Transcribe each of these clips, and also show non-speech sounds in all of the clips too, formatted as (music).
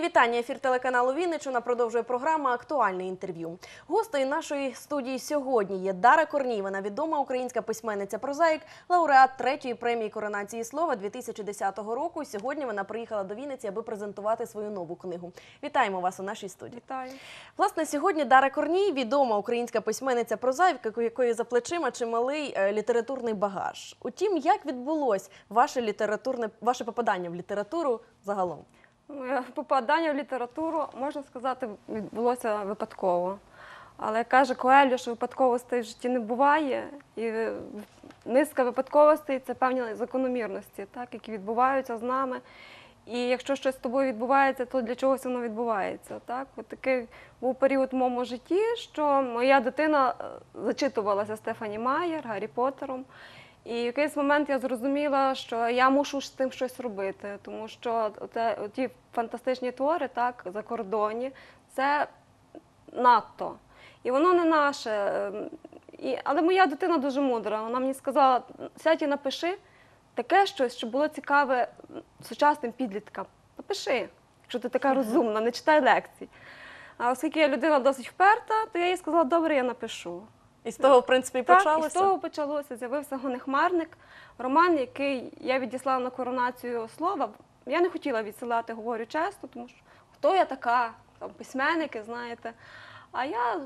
Мої вітання. Ефір телеканалу Вінниччина продовжує програма Актуальне інтерв'ю. Гостею нашої студії сьогодні є Дара Корній. Вона відома українська письменниця прозаїк, лауреат третьої премії коронації слова 2010 року. Сьогодні вона приїхала до Вінниці, аби презентувати свою нову книгу. Вітаємо вас у нашій студії. Вітаю. Власне, сьогодні Дара Корній, відома українська письменниця прозаївка, у якої за плечима чималий е, літературний багаж. Утім, як відбулось ваше літературне ваше попадання в літературу загалом? Моє попадання в літературу, можна сказати, відбулося випадково. Але каже Коелю, що випадковостей в житті не буває, і низка випадковостей це певні закономірності, так, які відбуваються з нами. І якщо щось з тобою відбувається, то для чогось воно відбувається. Так? От такий був період в моєму житті, що моя дитина е, зачитувалася Стефані Майер, Гаррі Поттером. І в якийсь момент я зрозуміла, що я мушу з тим щось робити, тому що те, ті фантастичні твори, так, за кордоні, це надто. І воно не наше. Ем, І, але моя дитина дуже мудра. Вона мені сказала: сядь і напиши таке щось, що було цікаве сучасним підліткам. Напиши, якщо ти така розумна, не читай лекцій. А оскільки я людина досить вперта, то я їй сказала, добре, я напишу. І з того, в принципі, і Так, почалося. і з того почалося. З'явився Гонехмарник, роман, який я відіслала на коронацію слова. Я не хотіла відсилати, говорю чесно, тому що хто я така, там письменники, знаєте. А я,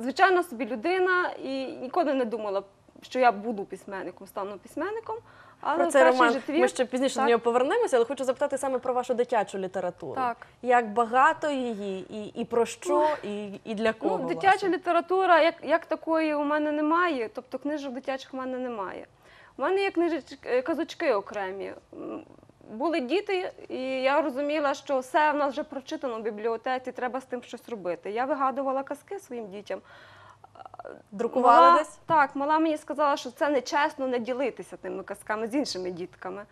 звичайно, собі людина і ніколи не думала, що я буду письменником, стану письменником. Але Про цей роман твір, ми ще пізніше так, до нього повернемося, але хочу запитати саме про вашу дитячу літературу. Так. Як багато її, і, і про що, і, і для кого? Ну, дитяча власне? література, як, як такої у мене немає, тобто книжок дитячих у мене немає. У мене є книжечки, казочки окремі. Були діти, і я розуміла, що все в нас вже прочитано в бібліотеці, треба з тим щось робити. Я вигадувала казки своїм дітям. Друкували Мала- десь? Так, мала мені сказала, що це нечесно не ділитися тими казками з іншими дітками.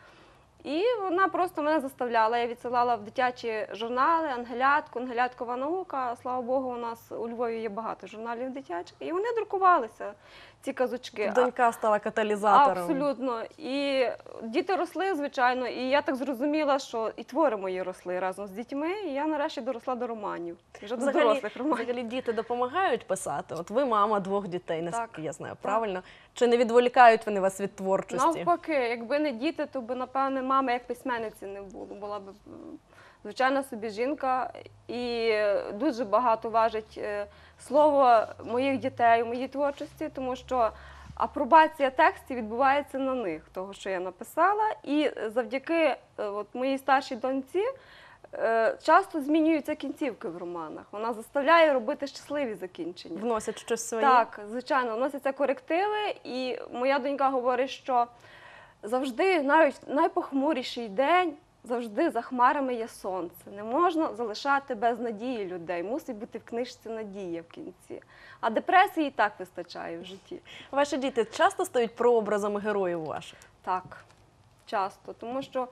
І вона просто мене заставляла. Я відсилала в дитячі журнали, ангелятку, ангеляткова наука. Слава Богу, у нас у Львові є багато журналів дитячих. І вони друкувалися, ці казочки. Донька стала каталізатором. Абсолютно. І діти росли, звичайно, і я так зрозуміла, що і твори мої росли разом з дітьми, і я нарешті доросла до романів. Вже до Взагалі, дорослих романів. взагалі діти допомагають писати. От ви мама двох дітей, наскільки я знаю, правильно? Чи не відволікають вони вас від творчості? Навпаки, якби не діти, то би, напевне, мами як письменниці не було. Була б звичайна собі жінка, і дуже багато важить е, слово моїх дітей у моїй творчості, тому що апробація текстів відбувається на них, того, що я написала. І завдяки е, от, моїй старшій доньці. е, Часто змінюються кінцівки в романах. Вона заставляє робити щасливі закінчення. Вносять щось своє? Так, звичайно, вносяться корективи, і моя донька говорить, що завжди, навіть найпохмуріший день, завжди за хмарами є сонце. Не можна залишати без надії людей. Мусить бути в книжці надія в кінці. А депресії і так вистачає в житті. Ваші діти часто стають прообразами героїв ваших? Так, часто. Тому що,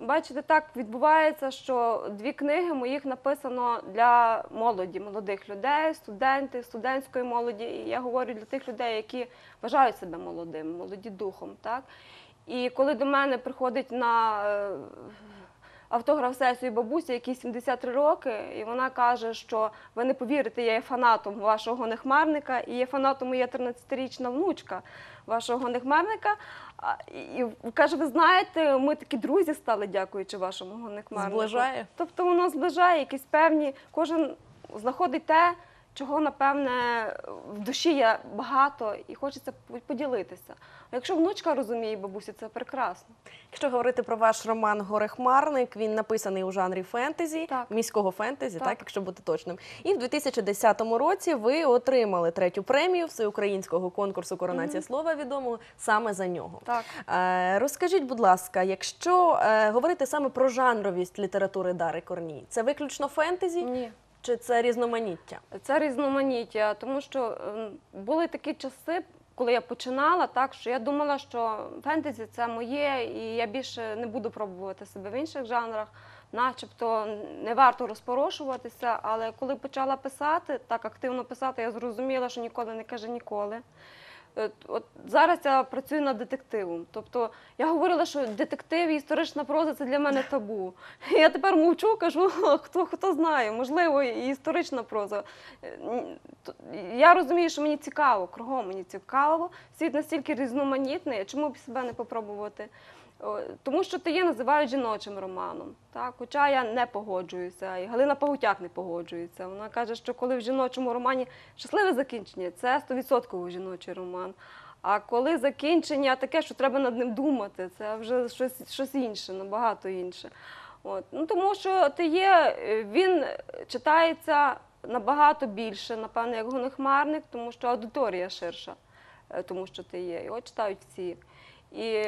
бачите, так відбувається, що дві книги моїх написано для молоді, молодих людей, студентів, студентської молоді. І я говорю для тих людей, які вважають себе молодими, молоді духом. Так? І коли до мене приходить на е, автограф-сесію бабуся, якій 73 роки, і вона каже, що ви не повірите, я є фанатом вашого нехмарника, і є фанатом моя 13-річна внучка вашого нехмарника. І, і каже, ви знаєте, ми такі друзі стали, дякуючи вашому нехмарнику. Зближає? Тобто воно зближає якісь певні, кожен знаходить те, чого, напевне, в душі є багато і хочеться поділитися. А якщо внучка розуміє бабусі, це прекрасно. Якщо говорити про ваш роман Горехмарник, він написаний у жанрі фентезі, Так. міського фентезі, так. Так. якщо бути точним. І в 2010 році ви отримали третю премію всеукраїнського конкурсу Коронація слова відомого саме за нього. Так. Е, розкажіть, будь ласка, якщо е, говорити саме про жанровість літератури Дари Корній, це виключно фентезі Ні. Чи це різноманіття? Це різноманіття, тому що ем, були такі часи, коли я починала, так що я думала, що фентезі це моє, і я більше не буду пробувати себе в інших жанрах, начебто не варто розпорошуватися. Але коли почала писати, так активно писати, я зрозуміла, що ніколи не каже ніколи. Е, От зараз я працюю над детективом. Тобто я говорила, що детектив і історична проза це для мене табу. (laughs) Я тепер мовчу, кажу, (laughs) хто хто знає, можливо, і історична проза. Е, Я розумію, що мені цікаво, кругом мені цікаво. Світ настільки різноманітний, чому б себе не попробувати? Тому що ти є називають жіночим романом. Так? Хоча я не погоджуюся, і Галина Пагутяк не погоджується. Вона каже, що коли в жіночому романі щасливе закінчення, це 100% жіночий роман. А коли закінчення таке, що треба над ним думати, це вже щось, щось інше, набагато інше. От. Ну, тому що ти є, він читається набагато більше, напевно, як гонохмарник, тому що аудиторія ширша, е, тому що ти є. Його читають всі. І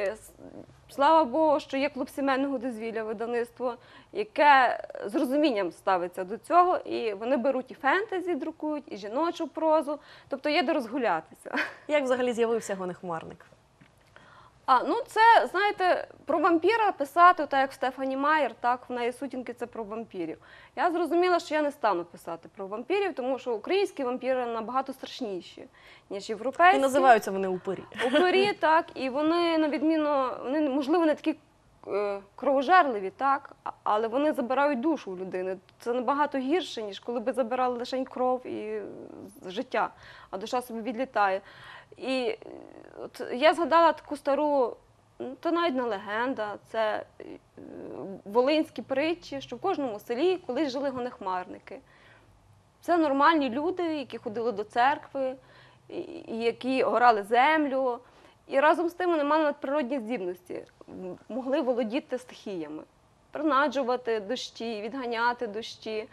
слава Богу, що є клуб сімейного дозвілля видавництво, яке з розумінням ставиться до цього, і вони беруть і фентезі, друкують, і жіночу прозу, тобто є де розгулятися. Як взагалі з'явився гонехмарник? А ну це знаєте, про вампіра писати, так як Стефані Майер, так в неї сутінки це про вампірів. Я зрозуміла, що я не стану писати про вампірів, тому що українські вампіри набагато страшніші, ніж європейські. І називаються вони упирі. Упирі, так, і вони, на відміну, вони, можливо, не такі е, кровожерливі, так, але вони забирають душу у людини. Це набагато гірше, ніж коли би забирали лише кров і життя, а душа собі відлітає. І е, от я згадала таку стару, ну, то навіть не легенда, це е, волинські притчі, що в кожному селі колись жили гонехмарники. Це нормальні люди, які ходили до церкви, які орали землю. І разом з тим вони мали надприродні здібності, могли володіти стихіями, принаджувати дощі, відганяти дощі.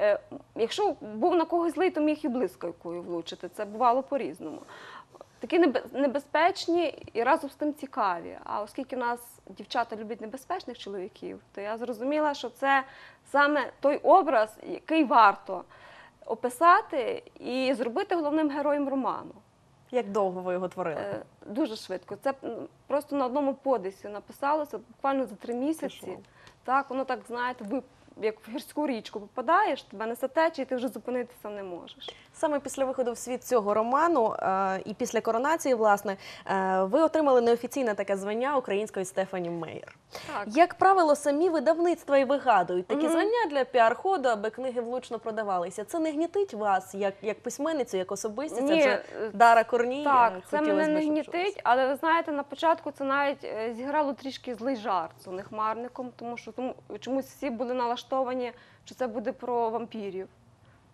Е, Якщо був на когось злий, то міг і блискавкою влучити. Це бувало по-різному. Такі небе- небезпечні і разом з тим цікаві. А оскільки в нас дівчата люблять небезпечних чоловіків, то я зрозуміла, що це саме той образ, який варто описати і зробити головним героєм роману. Як довго ви його творили? Е, Дуже швидко. Це просто на одному подисі написалося буквально за три місяці. Пішло. Так, воно так, знаєте, ви як в гірську річку попадаєш, тебе несе течія, і ти вже зупинитися не можеш. Саме після виходу в світ цього роману е, і після коронації, власне, е, ви отримали неофіційне таке звання української Стефані Мейер. Так. Як правило, самі видавництва і вигадують такі Мгм. звання для піар-ходу, аби книги влучно продавалися. Це не гнітить вас як, як письменницю, як особистість? Ні, Адже е, Дара Корній. Так, е, це мене не гнітить, але ви знаєте, на початку це навіть е, зіграло трішки злий жарт з унихмарником, тому що тому, чомусь всі були налаштовані, що це буде про вампірів,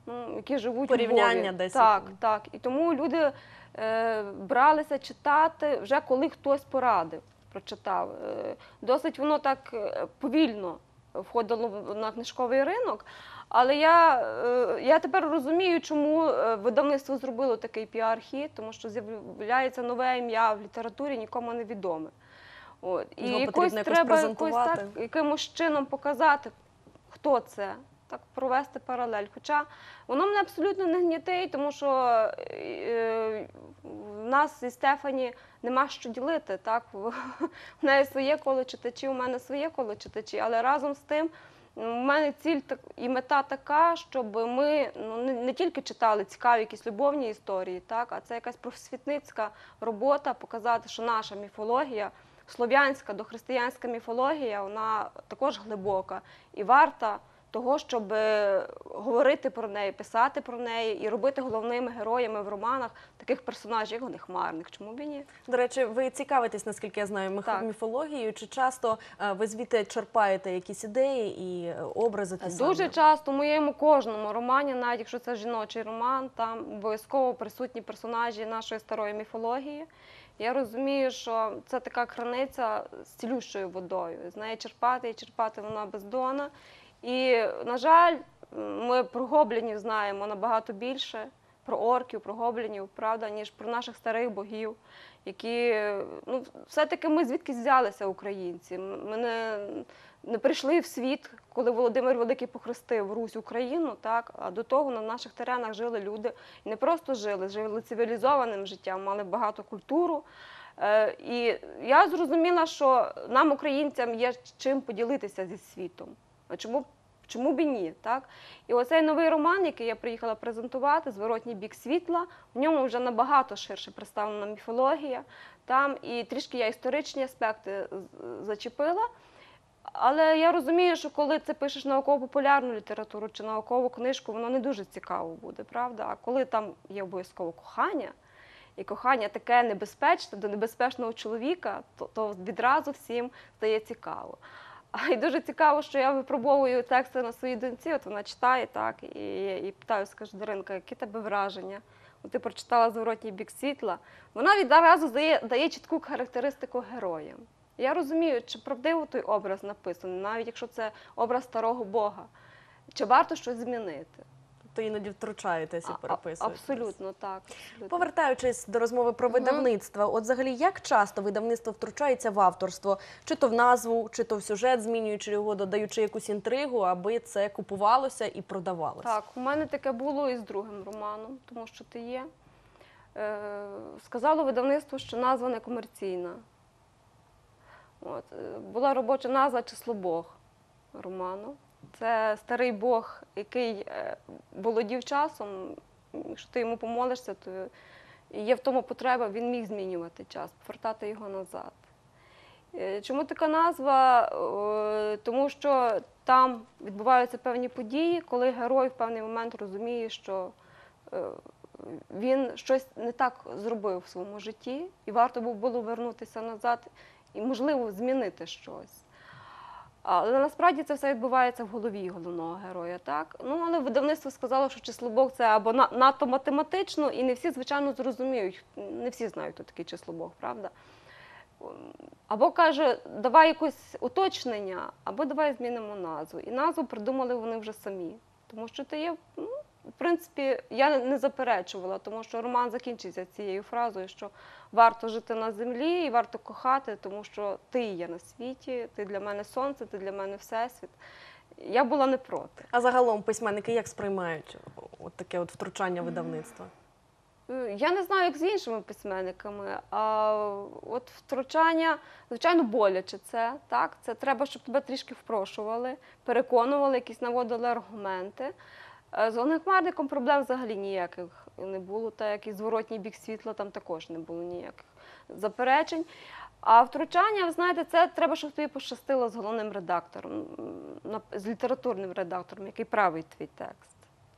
ну, які живуть Порівняння у Львові. десь Так, так. І тому люди е, бралися читати вже коли хтось порадив, прочитав. Е, досить воно так е, повільно входило на книжковий ринок. Але я, е, я тепер розумію, чому е, видавництво зробило такий піар-хід, тому що з'являється нове ім'я в літературі, нікому не відоме. От. І Його якось треба якось так, якимось чином показати, хто це, так провести паралель. Хоча воно мене абсолютно не гнітить, тому що е, в нас зі Стефані нема що ділити. Так? (laughs) В неї своє коло читачів, у мене своє коло читачів, але разом з тим. У мене ціль і мета така, щоб ми ну, не, не тільки читали цікаві якісь любовні історії, так, а це якась просвітницька робота, показати, що наша міфологія, слов'янська дохристиянська міфологія, вона також глибока і варта того, щоб е, говорити про неї, писати про неї і робити головними героями в романах таких персонажів, як Гонехмарник. Чому б і ні? До речі, ви цікавитесь, наскільки я знаю, міф- міфологією. Чи часто е, ви звідти черпаєте якісь ідеї і е, образи? ті Дуже самі? часто в моєму кожному романі, навіть якщо це жіночий роман, там обов'язково присутні персонажі нашої старої міфології. Я розумію, що це така краниця з цілющою водою. З неї черпати і черпати вона бездона. І, на жаль, ми про гоблінів знаємо набагато більше, про орків, про гоблінів, правда, ніж про наших старих богів, які ну, все-таки ми звідки взялися українці. Ми не прийшли в світ, коли Володимир Великий похрестив Русь Україну, так а до того на наших теренах жили люди і не просто жили, жили цивілізованим життям, мали багато культуру. Е, і я зрозуміла, що нам, українцям, є чим поділитися зі світом. Чому Чому б і ні? Так? І оцей новий роман, який я приїхала презентувати, Зворотній бік світла, в ньому вже набагато ширше представлена міфологія. Там і трішки я історичні аспекти зачепила. Але я розумію, що коли ти пишеш науково-популярну літературу чи наукову книжку, воно не дуже цікаво буде, правда? А коли там є обов'язково кохання, і кохання таке небезпечне до небезпечного чоловіка, то, то відразу всім стає цікаво. А і дуже цікаво, що я випробовую тексти на своїй доньці, от вона читає так, і, і питаю, скажу, Даринка, які тебе враження? От ти прочитала зворотній бік світла. Вона відразу дає, дає чітку характеристику героям. Я розумію, чи правдиво той образ написаний, навіть якщо це образ старого Бога, чи варто щось змінити. То іноді втручаєтесь і а- Абсолютно так. Абсолютно. Повертаючись до розмови про Мгм. видавництва, от взагалі як часто видавництво втручається в авторство, чи то в назву, чи то в сюжет, змінюючи його, додаючи якусь інтригу, аби це купувалося і продавалося? Так, у мене таке було і з другим романом, тому що ти є. Е, сказало видавництво, що назва не комерційна. От, е, була робоча назва Число Бог роману. Це старий Бог, який е, володів часом. Якщо ти йому помолишся, то є в тому потреба, він міг змінювати час, повертати його назад. Е, Чому така назва? Тому що там відбуваються певні події, коли герой в певний момент розуміє, що він щось не так зробив в своєму житті, і варто було вернутися назад і, можливо, змінити щось. Але насправді це все відбувається в голові головного героя. Так? Ну, але видавництво сказало, що число Бог це або надто математично, і не всі, звичайно, зрозуміють. Не всі знають, хто такий число Бог, правда? Або каже, давай якось уточнення, або давай змінимо назву. І назву придумали вони вже самі. Тому що ти є, ну, в принципі, я не заперечувала, тому що роман закінчиться цією фразою, що варто жити на землі і варто кохати, тому що ти є на світі, ти для мене сонце, ти для мене всесвіт. Я була не проти. А загалом письменники як сприймають от таке от втручання видавництва? Е, Я не знаю, як з іншими письменниками. А от втручання, звичайно, боляче це. Так? Це треба, щоб тебе трішки впрошували, переконували, якісь наводили аргументи. Е, З Хмарником проблем взагалі ніяких не було, так як і зворотній бік світла, там також не було ніяких заперечень. А втручання, ви знаєте, це треба, щоб тобі пощастило з головним редактором, з літературним редактором, який править твій текст.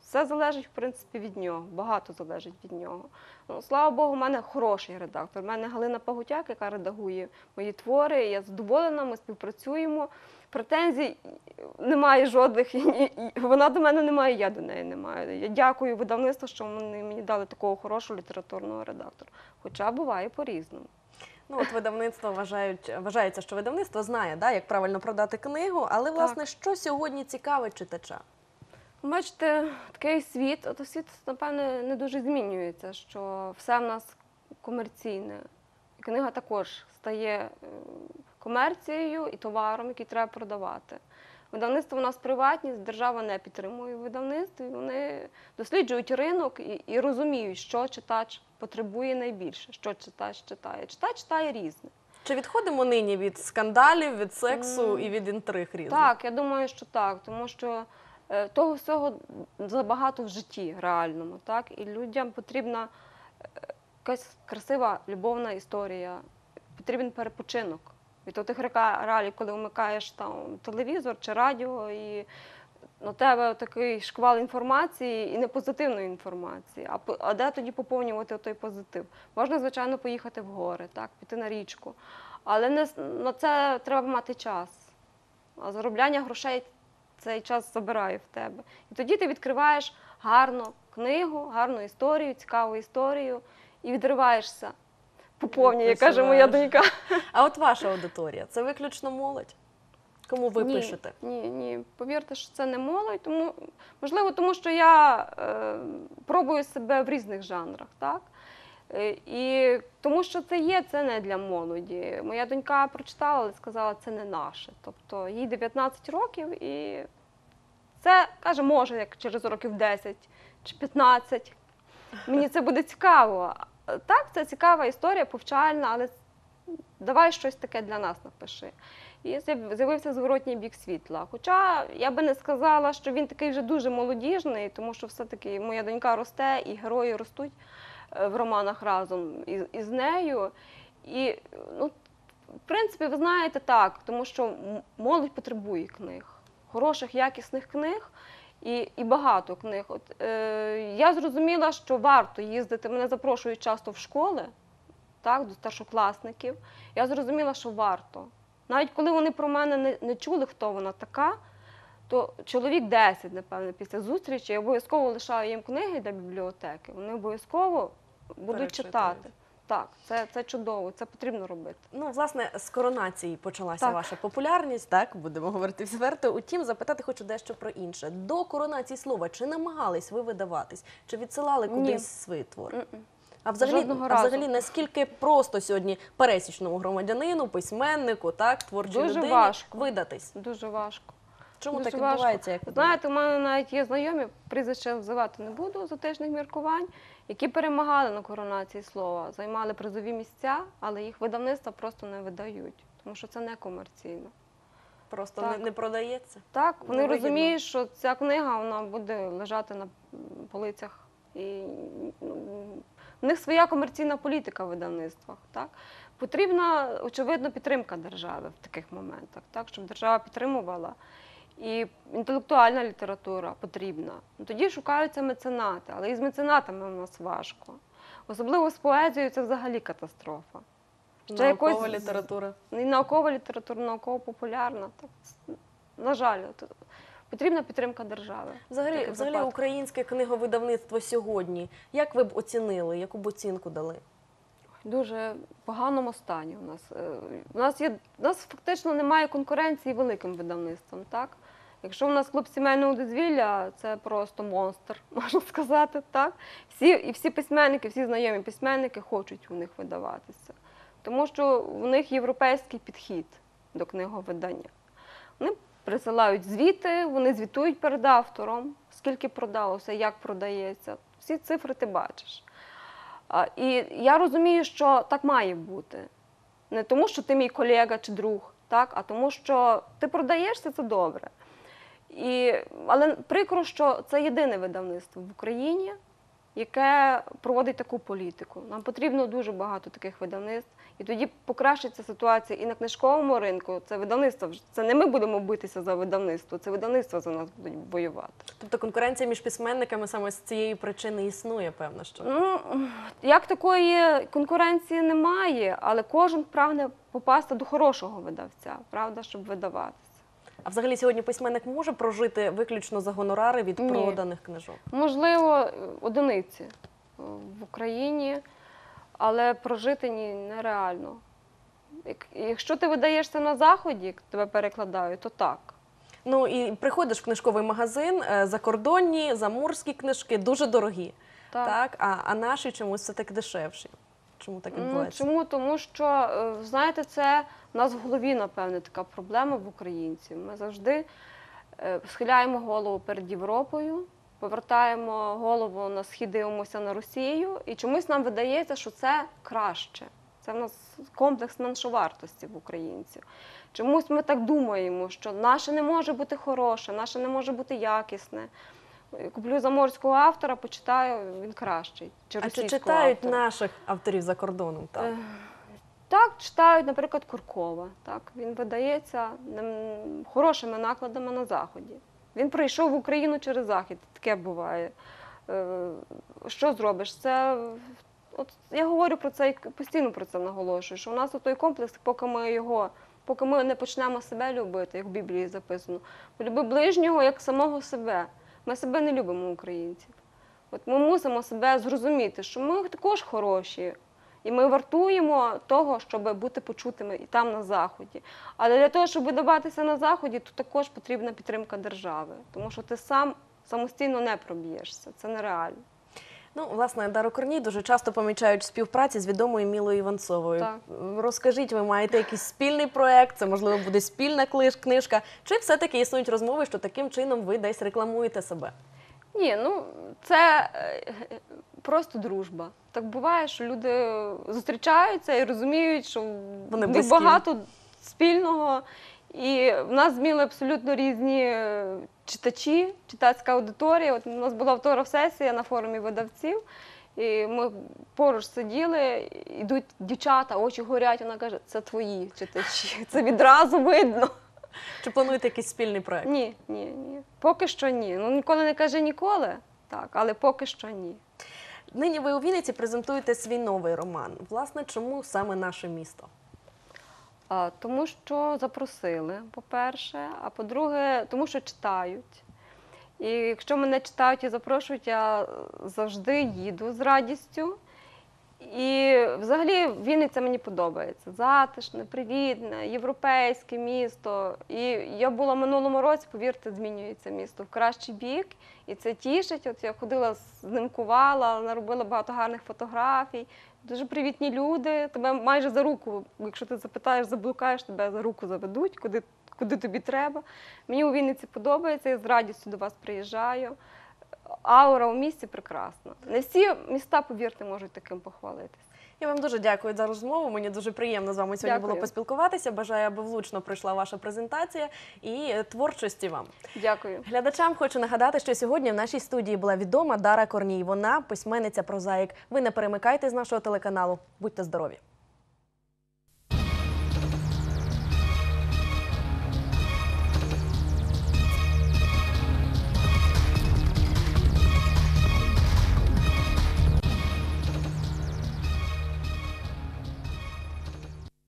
Все залежить, в принципі, від нього. Багато залежить від нього. Ну, слава Богу, у мене хороший редактор. У мене Галина Пагутяк, яка редагує мої твори. Я задоволена, ми співпрацюємо. Претензій немає жодних. Вона до мене не має, я до неї не маю. Я дякую видавництву, що вони мені дали такого хорошого літературного редактора. Хоча буває по-різному. Ну от видавництво вважають, вважається, що видавництво знає, да, як правильно продати книгу, але власне що сьогодні цікавить читача? Бачите, такий світ, от світ, напевне, не дуже змінюється, що все в нас комерційне. І книга також стає е, комерцією і товаром, який треба продавати. Видавництво у нас приватність, держава не підтримує видавництво, і вони досліджують ринок і, і розуміють, що читач потребує найбільше, що читач читає. Читач читає різне. Чи відходимо нині від скандалів, від сексу М, і від інтриг різних? Так, я думаю, що так, тому що того всього забагато в житті реальному, так? І людям потрібна е, якась красива любовна історія, потрібен перепочинок. Від тих реалій, коли вмикаєш там телевізор чи радіо, і на тебе такий шквал інформації і не позитивної інформації. А, а де тоді поповнювати той позитив? Можна, звичайно, поїхати в гори, так, піти на річку. Але не, на це треба мати час. А заробляння грошей цей час забирає в тебе. І тоді ти відкриваєш гарну книгу, гарну історію, цікаву історію і відриваєшся по повній, як каже моя донька. (laughs) А от ваша аудиторія це виключно молодь? Кому ви ні, пишете? Ні, ні. Повірте, що це не молодь, тому можливо, тому що я е, пробую себе в різних жанрах, так? Е, І тому що це є, це не для молоді. Моя донька прочитала, але сказала, це не наше. Тобто їй 19 років, і це каже, може, як через років 10 чи 15. Мені це буде цікаво. Так, це цікава історія, повчальна, але давай щось таке для нас напиши. і з'явився зворотній бік світла. Хоча я би не сказала, що він такий вже дуже молодіжний, тому що все-таки моя донька росте і герої ростуть в романах разом із, із нею. І, ну, в принципі, ви знаєте так, тому що молодь потребує книг, хороших, якісних книг. І, і багато книг. От, е, я зрозуміла, що варто їздити. Мене запрошують часто в школи, так, до старшокласників. Я зрозуміла, що варто. Навіть коли вони про мене не, не чули, хто вона така, то чоловік 10, напевно, після зустрічі я обов'язково лишаю їм книги для бібліотеки. Вони обов'язково будуть читати. Так, це, це чудово, це потрібно робити. Ну, власне, з коронації почалася Так. ваша популярність, так будемо говорити відверто. Утім, запитати хочу дещо про інше. До коронації слова чи намагались ви видаватись, чи відсилали кудись свої твори? М-м. А взагалі, а взагалі, наскільки просто сьогодні пересічному громадянину, письменнику, так, творчій Дуже людині важко. видатись? Дуже важко. Чому Дуже так важко. відбувається? Як Знаєте, у мене навіть є знайомі, прізвище називати не буду з отечних міркувань, які перемагали на коронації слова, займали призові місця, але їх видавництва просто не видають, тому що це не комерційно. просто Так. не, не продається? Так, вони Невигідно. розуміють, що ця книга вона буде лежати на полицях. І ну, в них своя комерційна політика в видавництвах. Так? Потрібна, очевидно, підтримка держави в таких моментах, так? щоб держава підтримувала. І інтелектуальна література потрібна. Ну, Тоді шукаються меценати, але і з меценатами у нас важко. Особливо з поезією це взагалі катастрофа. Ще Наукова якось- література. І наукова література, науково-популярна. Так, на жаль, от, потрібна підтримка держави. Взагалі, взагалі українське книговидавництво сьогодні. Як ви б оцінили, яку б оцінку дали? Дуже поганому стані у нас. Е, У нас є у нас фактично немає конкуренції великим видавництвом. Так? Якщо у нас клуб сімейного дозвілля, це просто монстр, (laughs) можна сказати. Так? Всі, і всі письменники, всі знайомі письменники хочуть у них видаватися. Тому що в них європейський підхід до книговидання. Вони присилають звіти, вони звітують перед автором, скільки продалося, як продається. Всі цифри ти бачиш. І я розумію, що так має бути. Не тому, що ти мій колега чи друг, так, а тому, що ти продаєшся, це добре. І, але прикро, що це єдине видавництво в Україні, яке проводить таку політику. Нам потрібно дуже багато таких видавництв, і тоді покращиться ситуація і на книжковому ринку. Це видавництво. Це не ми будемо битися за видавництво, це видавництво за нас будуть воювати. Тобто конкуренція між письменниками саме з цієї причини існує, певно, що. Ну, як такої конкуренції немає, але кожен прагне попасти до хорошого видавця, правда, щоб видаватися. А взагалі сьогодні письменник може прожити виключно за гонорари від Ні. проданих книжок. Можливо, одиниці е, в Україні, але прожити ні, нереально. Якщо ти видаєшся на заході, тебе перекладають, то так. Ну і приходиш в книжковий магазин, е, закордонні, заморські книжки дуже дорогі. Так. Так, а, а наші чомусь все так дешевші. Чому так Ну, відбувається? чому? Тому що, е, знаєте, це в нас в голові, напевне, така проблема в українців. Ми завжди е, схиляємо голову перед Європою, повертаємо голову на схід, дивимося на Росію, і чомусь нам видається, що це краще. Це в нас комплекс меншовартості в українців. Чомусь ми так думаємо, що наше не може бути хороше, наше не може бути якісне. Куплю заморського автора, почитаю, він кращий. Чи а чи читають автора. наших авторів за кордоном? Так. Е, Так, читають, наприклад, Куркова. Так, він видається хорошими накладами на Заході. Він прийшов в Україну через Захід, таке буває. Е, Що зробиш? Це от я говорю про це і постійно про це наголошую, що у нас той комплекс, поки ми його, поки ми не почнемо себе любити, як в Біблії записано, полюби ближнього як самого себе. Ми себе не любимо українців. От ми мусимо себе зрозуміти, що ми також хороші, і ми вартуємо того, щоб бути почутими і там на заході. Але для того, щоб видаватися на заході, то також потрібна підтримка держави, тому що ти сам самостійно не проб'єшся. Це нереально. Ну, власне, Дару Корній дуже часто помічають співпраці з відомою Мілою Іванцовою. Так. Розкажіть, ви маєте якийсь спільний проект, це можливо буде спільна книжка, чи все-таки існують розмови, що таким чином ви десь рекламуєте себе? Ні, ну це е, просто дружба. Так буває, що люди зустрічаються і розуміють, що Вони них багато спільного. І в нас зміли абсолютно різні е, читачі, читацька аудиторія. От у нас була автограф-сесія на форумі видавців. І ми поруч сиділи, йдуть дівчата, очі горять. Вона каже, це твої читачі. (laughs) Це відразу видно. Чи плануєте якийсь спільний проект? Ні, ні, ні. Поки що ні. Ну ніколи не каже ніколи, так, але поки що ні. Нині ви у Вінниці презентуєте свій новий роман. Власне, чому саме наше місто? Тому що запросили, по-перше, а по-друге, тому що читають. І якщо мене читають і запрошують, я завжди їду з радістю. І взагалі Вінниця мені подобається. Затишне, привітне, європейське місто. І я була минулому році, повірте, змінюється місто в кращий бік. І це тішить. От я ходила, знимкувала, наробила багато гарних фотографій. Дуже привітні люди. Тебе майже за руку, якщо ти запитаєш, заблукаєш, тебе за руку заведуть, куди, куди тобі треба. Мені у Вінниці подобається, я з радістю до вас приїжджаю. Аура у місті прекрасна. Не всі міста, повірте, можуть таким похвалитися. Я вам дуже дякую за розмову. Мені дуже приємно з вами сьогодні було поспілкуватися. Бажаю, аби влучно пройшла ваша презентація і е, творчості вам. Дякую. Глядачам хочу нагадати, що сьогодні в нашій студії була відома Дара Корній. Вона письменниця прозаїк. Ви не перемикайте з нашого телеканалу. Будьте здорові!